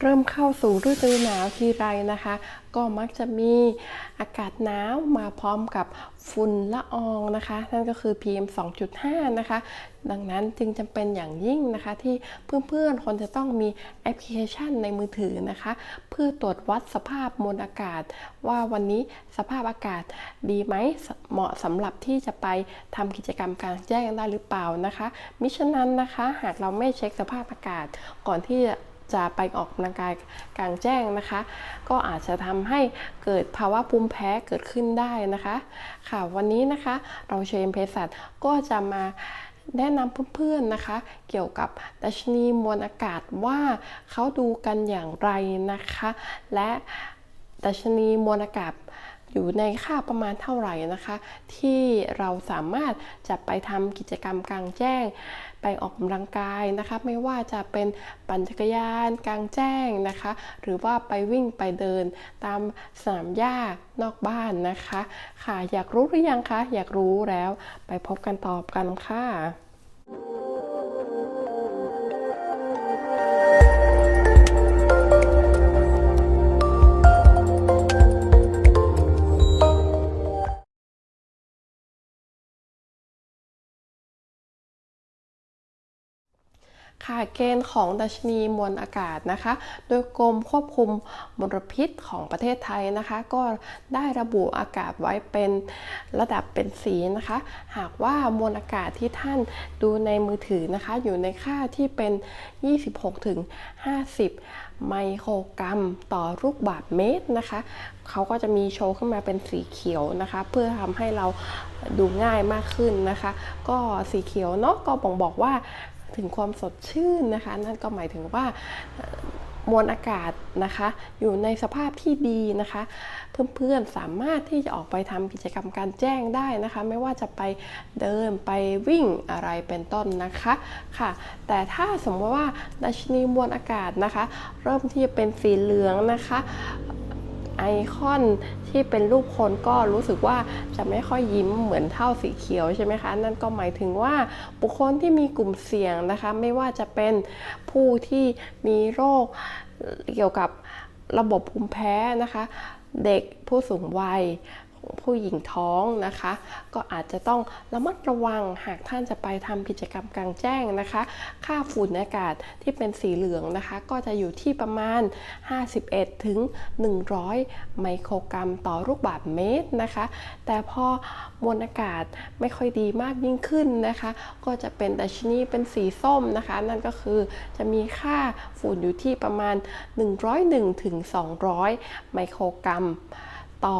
เริ่มเข้าสู่ฤดูหนาวทีไรนะคะ ก็มักจะมีอากาศหนาวมาพร้อมกับฝุ่นละอองนะคะ นั่นก็คือ PM 2.5 นะคะ ดังนั้นจึงจำเป็นอย่างยิ่งนะคะ ที่เพื่อนๆคนจะต้องมีแอปพลิเคชันในมือถือนะคะ เพื่อตรวจวัดสภาพมวลอากาศ ว่าวันนี้สภาพอากาศดีไหมเหมาะสำหรับที่จะไปทำกิจกรรมกลางแจ้งได้หรือเปล่านะคะ มิฉะนั้นนะคะ หากเราไม่เช็คสภาพอากาศก่อนที่จะ จะไปออกกำลังกายกลางแจ้งนะคะ ก็อาจจะทำให้เกิดภาวะภูมิแพ้เกิดขึ้นได้นะคะ ค่ะวันนี้นะคะเราเชมเภสัชก็จะมาแนะนำเพื่อนๆนะคะ เกี่ยวกับดัชนีมวลอากาศว่าเขาดูกันอย่างไรนะคะ และดัชนีมวลอากาศ อยู่ในค่าประมาณเท่าไหร่นะคะ ที่เราสามารถจะไปทำกิจกรรมกลางแจ้ง ไปออกกำลังกายนะคะ ไม่ว่าจะเป็นปั่นจักรยานกลางแจ้งนะคะ หรือว่าไปวิ่งไปเดินตามสนามหญ้านอกบ้านนะคะ ค่ะอยากรู้หรือยังคะ อยากรู้แล้วไปพบกันตอบกันค่ะ ค่ะเกณฑ์ของดัชนีมวลอากาศนะคะ โดยกรมควบคุมมลพิษของประเทศไทยนะคะ ก็ได้ระบุอากาศไว้เป็นระดับเป็นสีนะคะ หากว่ามวลอากาศที่ท่านดูในมือถือนะคะ อยู่ในค่าที่เป็น 26ถึง50 ไมโครกรัมต่อลูกบาศก์เมตรนะคะเขาก็จะมีโชว์ขึ้นมาเป็นสีเขียวนะคะ เพื่อทำให้เราดูง่ายมากขึ้นนะคะ ก็สีเขียวเนาะก็บ่งบอกว่า ถึงความสดชื่นนะคะ นั่นก็หมายถึงว่ามวลอากาศนะคะ อยู่ในสภาพที่ดีนะคะ เพื่อนๆสามารถที่จะออกไปทำกิจกรรมการแจ้งได้นะคะ ไม่ว่าจะไปเดินไปวิ่งอะไรเป็นต้นนะคะค่ะ แต่ถ้าสมมติว่าดัชนีมวลอากาศนะคะ เริ่มที่จะเป็นสีเหลืองนะคะ ไอคอนที่เป็นรูปคนก็รู้สึกว่าจะไม่ค่อยยิ้มเหมือนเท่าสีเขียวใช่ไหมคะ นั่นก็หมายถึงว่าบุคคลที่มีกลุ่มเสี่ยงนะคะ ไม่ว่าจะเป็นผู้ที่มีโรคเกี่ยวกับระบบภูมิแพ้นะคะ เด็กผู้สูงวัย ผู้หญิงท้องนะคะ ก็อาจจะต้องระมัดระวังหากท่านจะไปทำกิจกรรมกลางแจ้งนะคะ ค่าฝุ่นอากาศที่เป็นสีเหลืองนะคะ ก็จะอยู่ที่ประมาณ 51 ถึง 100 ไมโครกรัมต่อลูกบาศก์เมตรนะคะ แต่พอมวลอากาศไม่ค่อยดีมากยิ่งขึ้นนะคะ ก็จะเป็นดัชนีเป็นสีส้มนะคะ นั่นก็คือจะมีค่าฝุ่นอยู่ที่ประมาณ 101ถึง200 ไมโครกรัม ต่อ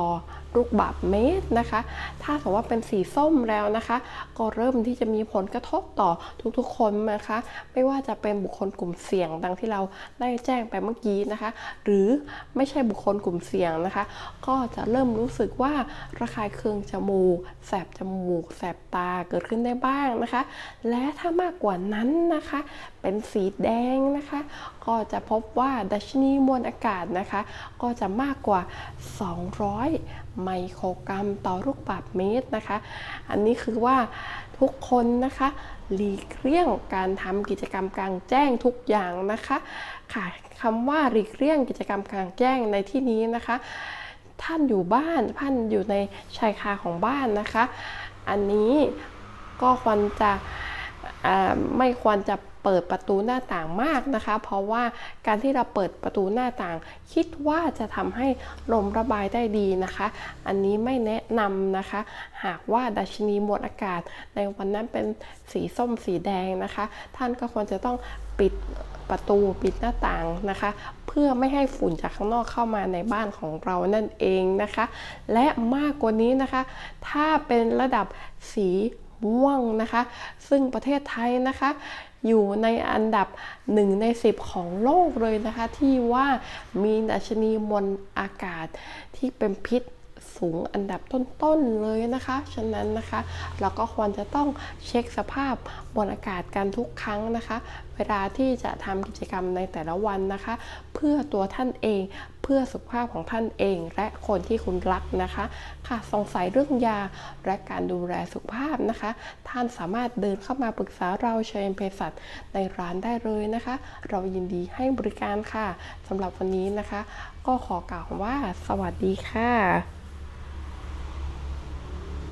ลูกบาศก์เมตรนะคะ ถ้าสมมติว่าเป็นสีส้มแล้วนะคะ ก็เริ่มที่จะมีผลกระทบต่อทุกๆคนนะคะ ไม่ว่าจะเป็นบุคคลกลุ่มเสี่ยงดังที่เราได้แจ้งไปเมื่อกี้นะคะ หรือไม่ใช่บุคคลกลุ่มเสี่ยงนะคะ ก็จะเริ่มรู้สึกว่าระคายเคืองจมูก แสบจมูก แสบตาเกิดขึ้นได้บ้างนะคะ และถ้ามากกว่านั้นนะคะ เป็นสีแดงนะคะ ก็จะพบว่าดัชนีมวลอากาศนะคะ ก็จะมากกว่า 200ไมโครกรัมต่อลูกบาศก์เมตรนะคะ อันนี้คือว่าทุกคนนะคะหลีกเลี่ยงการทำกิจกรรมกลางแจ้งทุกอย่างนะคะ ค่ะคำว่าหลีกเลี่ยงกิจกรรมกลางแจ้งในที่นี้นะคะ ท่านอยู่บ้านท่านอยู่ในชายคาของบ้านนะคะ อันนี้ก็ควรจะไม่ควรจะ เปิดประตูหน้าต่างมากนะคะ เพราะว่าการที่เราเปิดประตูหน้าต่าง คิดว่าจะทำให้ลมระบายได้ดีนะคะ อันนี้ไม่แนะนำนะคะ หากว่าดัชนีมวลอากาศ ในวันนั้นเป็นสีส้มสีแดงนะคะ ท่านก็ควรจะต้องปิดประตูปิดหน้าต่างนะคะ เพื่อไม่ให้ฝุ่นจากข้างนอกเข้ามาในบ้านของเรานั่นเองนะคะ และมากกว่านี้นะคะ ถ้าเป็นระดับสีม่วงนะคะ ซึ่งประเทศไทยนะคะ อยู่ในอันดับ 1 ใน 10 ของโลกเลยนะคะ ที่ว่ามีดัชนีมวลอากาศที่เป็นพิษสูงอันดับต้นๆเลยนะคะ ฉะนั้นนะคะ เราก็ควรจะต้องเช็คสภาพมวลอากาศกันทุกครั้งนะคะ เวลาที่จะทำกิจกรรมในแต่ละวันนะคะ เพื่อตัวท่านเอง พื่อสุขภาพของท่านเอง และคนที่คุณรักนะคะค่ะสงสัยเรื่องยาและการดูแลสุขภาพนะคะ ท่านสามารถเดินเข้ามาปรึกษาเราเชนเภสัชในร้านได้เลยนะคะ เรายินดีให้บริการค่ะสำหรับวันนี้นะคะ ก็ขอกล่าวว่า สวัสดีค่ะ